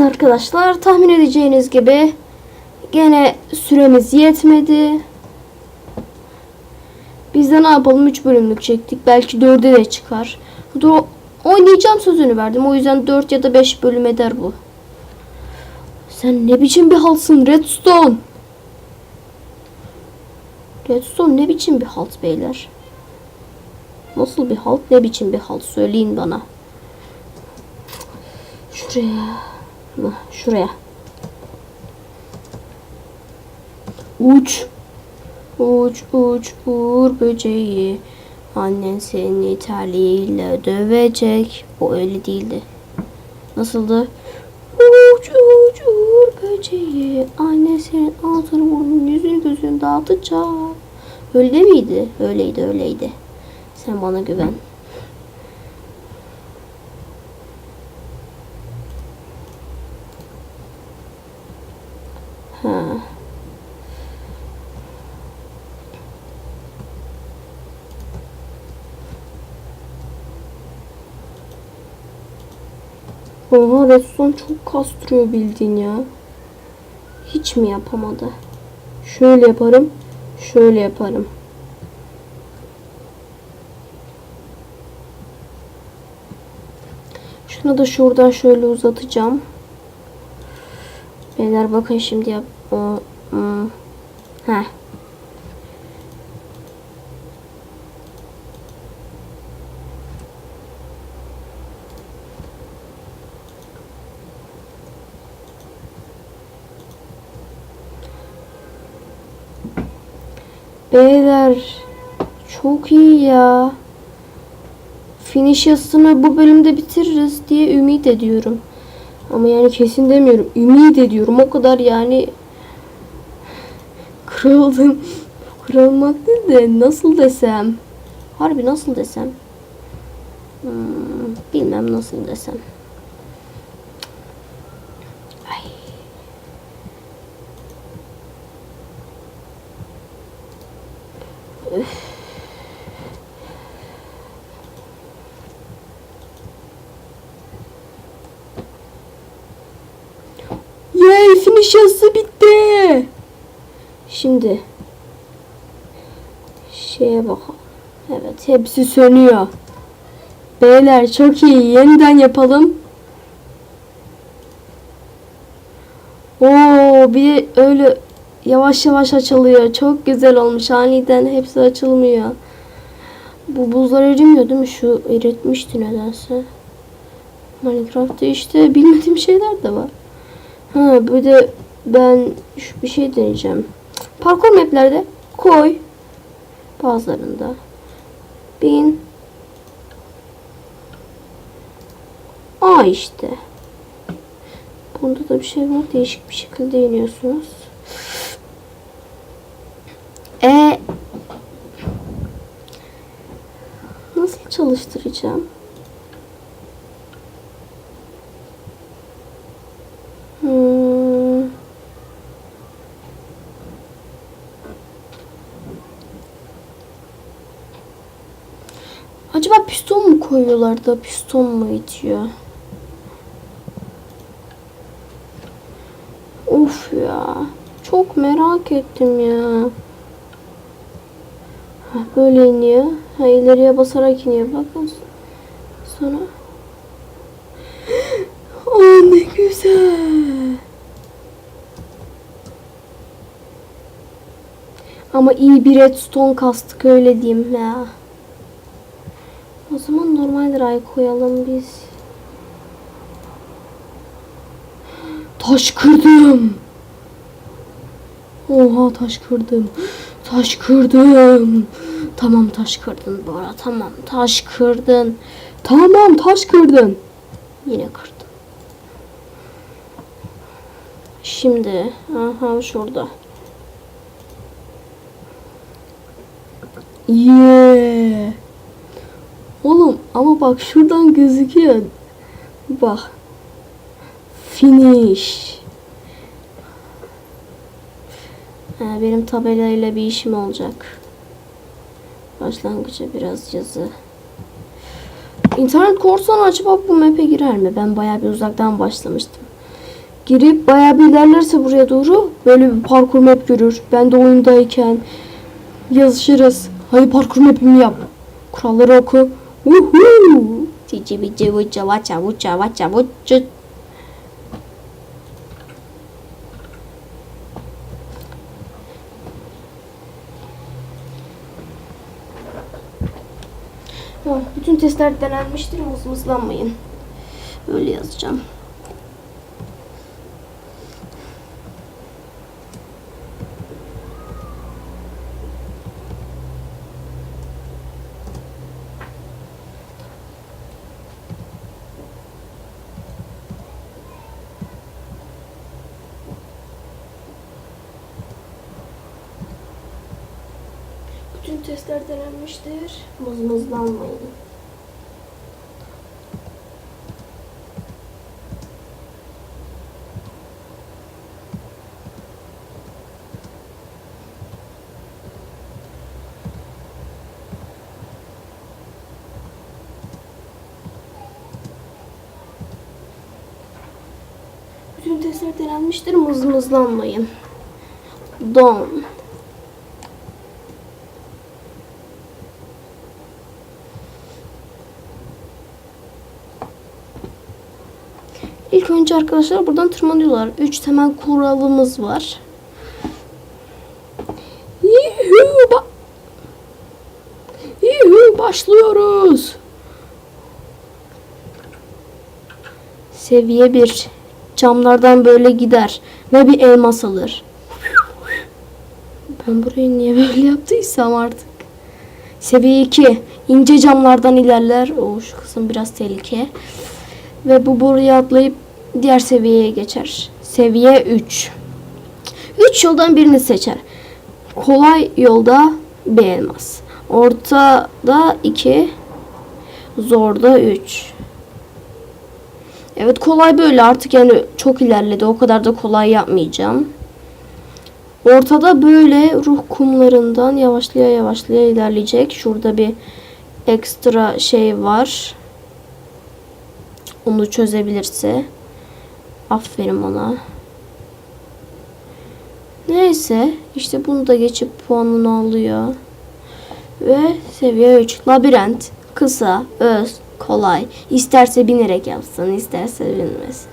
Evet arkadaşlar tahmin edeceğiniz gibi gene süremiz yetmedi. Biz de ne yapalım 3 bölümlük çektik. Belki 4'e de çıkar. Do oynayacağım sözünü verdim. O yüzden 4 ya da 5 bölüm eder bu. Sen ne biçim bir halsın Redstone? Redstone ne biçim bir halt beyler? Nasıl bir halt ne biçim bir halt söyleyin bana. Şuraya. Hah, Şuraya. Uç. Uç uç uğur böceği. Annen seni terliğiyle dövecek. O öyle değildi. Nasıldı? Uç uç uğur böceği. Anne senin ağzını burnunu yüzünü gözünü dağıtacak. Öyle miydi? Öyleydi öyleydi. Sen bana güven. Oha Redstone çok kastırıyor bildiğin ya. Hiç mi yapamadı? Şöyle yaparım. Şöyle yaparım. Şunu da şuradan şöyle uzatacağım. Beyler bakın şimdi yap. O, hmm. Heh. Beyler çok iyi ya. Finish yazısını bu bölümde bitiririz diye ümit ediyorum. Ama yani kesin demiyorum. Ümit ediyorum. O kadar yani kırıldım. Kırılmak değil de nasıl desem. Harbi nasıl desem. Hmm, bilmem nasıl desem. Ay. Yazısı bitti. Şimdi şeye bakalım. Evet hepsi sönüyor. Beyler çok iyi. Yeniden yapalım. Oo bir öyle yavaş yavaş açılıyor. Çok güzel olmuş. Aniden hepsi açılmıyor. Bu buzlar erimiyor değil mi? Şu eritmişti nedense. Minecraft'ta işte bilmediğim şeyler de var. Ha bir de ben şu bir şey deneyeceğim. Parkur maplerde koy. Bazılarında. Bin. Aa işte. Bunda da bir şey var. Değişik bir şekilde iniyorsunuz. E nasıl çalıştıracağım? Hmm. Acaba piston mu koyuyorlar piston mu itiyor? Of ya. Çok merak ettim ya. Böyle iniyor. Ha, ileriye basarak iniyor. Bakın. Sonra. Aa ne güzel. Ama iyi bir redstone kastık öyle diyeyim ya. Zaman normal ray koyalım biz. Taş kırdım. Oha taş kırdım. Taş kırdım. Tamam taş kırdın Bora. Tamam taş kırdın. Tamam taş kırdın. Yine kırdım. Şimdi aha şurada. Yeah. Oğlum ama bak şuradan gözüküyor. Bak. Finish. Ha, benim tabelayla bir işim olacak. Başlangıca biraz yazı. İnternet korsan acaba bu map'e girer mi? Ben bayağı bir uzaktan başlamıştım. girip bayağı bir ilerlerse buraya doğru böyle bir parkur map görür. Ben de oyundayken yazışırız. Hadi parkur map'imi yap. Kuralları oku. Uhu. Cici bici vuca vaça vuca. Tamam, bütün testler denenmiştir. Mızmızlanmayın. Öyle yazacağım. Bütün testler denenmiştir. Mızmızlanmayın. Bütün testler denenmiştir. Mızmızlanmayın. Don. Önce arkadaşlar buradan tırmanıyorlar. Üç temel kuralımız var. Yuhu, ba- Yuhu, başlıyoruz. Seviye 1. Camlardan böyle gider ve bir elmas alır. Ben burayı niye böyle yaptıysam artık. Seviye 2. ince camlardan ilerler. O şu kısım biraz tehlike. Ve bu buraya atlayıp diğer seviyeye geçer. Seviye 3. 3 yoldan birini seçer. Kolay yolda bir elmas. Ortada 2. Zorda 3. Evet kolay böyle artık yani çok ilerledi. O kadar da kolay yapmayacağım. Ortada böyle ruh kumlarından yavaşlaya yavaşlaya ilerleyecek. Şurada bir ekstra şey var. Onu çözebilirse. Aferin ona. Neyse işte bunu da geçip puanını alıyor. Ve seviye 3. Labirent. Kısa, öz, kolay. İsterse binerek yapsın, isterse binmez.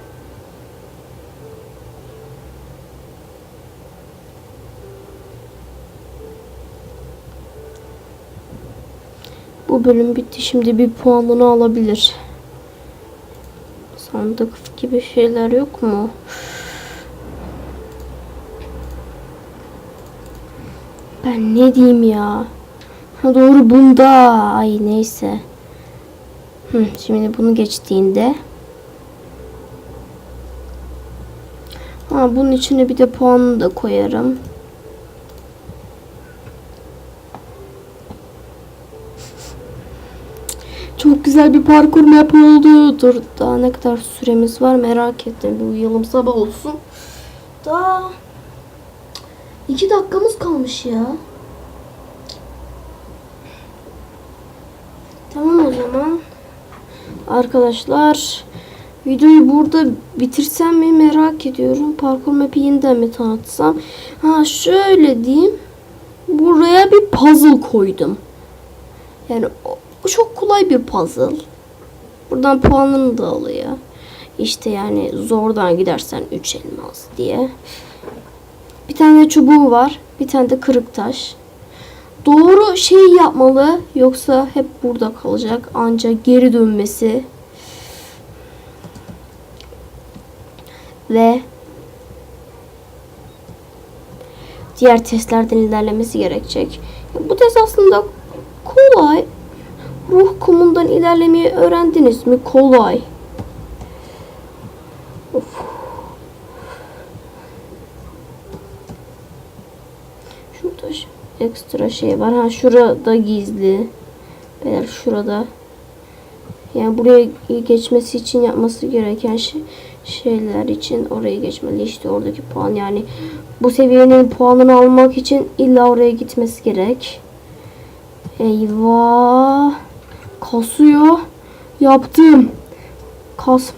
Bu bölüm bitti. Şimdi bir puanını alabilir. Sandık gibi şeyler yok mu? Ben ne diyeyim ya? Ha doğru bunda. Ay neyse. Hı, şimdi bunu geçtiğinde. Ha bunun içine bir de puanını da koyarım. Çok güzel bir parkur map oldu. Dur daha ne kadar süremiz var merak ettim. Bir uyuyalım sabah olsun. Daha iki dakikamız kalmış ya. Tamam o zaman. Arkadaşlar videoyu burada bitirsem mi merak ediyorum. Parkur map'i yeniden mi tanıtsam? Ha şöyle diyeyim. Buraya bir puzzle koydum. Yani bu çok kolay bir puzzle. Buradan puanını da alıyor. İşte yani zordan gidersen 3 elmas diye. Bir tane çubuğu var. Bir tane de kırık taş. Doğru şeyi yapmalı. Yoksa hep burada kalacak. Ancak geri dönmesi. Ve diğer testlerden ilerlemesi gerekecek. Bu test aslında kolay. Ruh kumundan ilerlemeyi öğrendiniz mi? Kolay. Of. Şurada ekstra şey var. Ha şurada gizli. Beyler şurada. Yani buraya geçmesi için yapması gereken şey, şeyler için oraya geçmeli. İşte oradaki puan yani bu seviyenin puanını almak için illa oraya gitmesi gerek. Eyvah. Kasıyor. Yaptım. Kasma.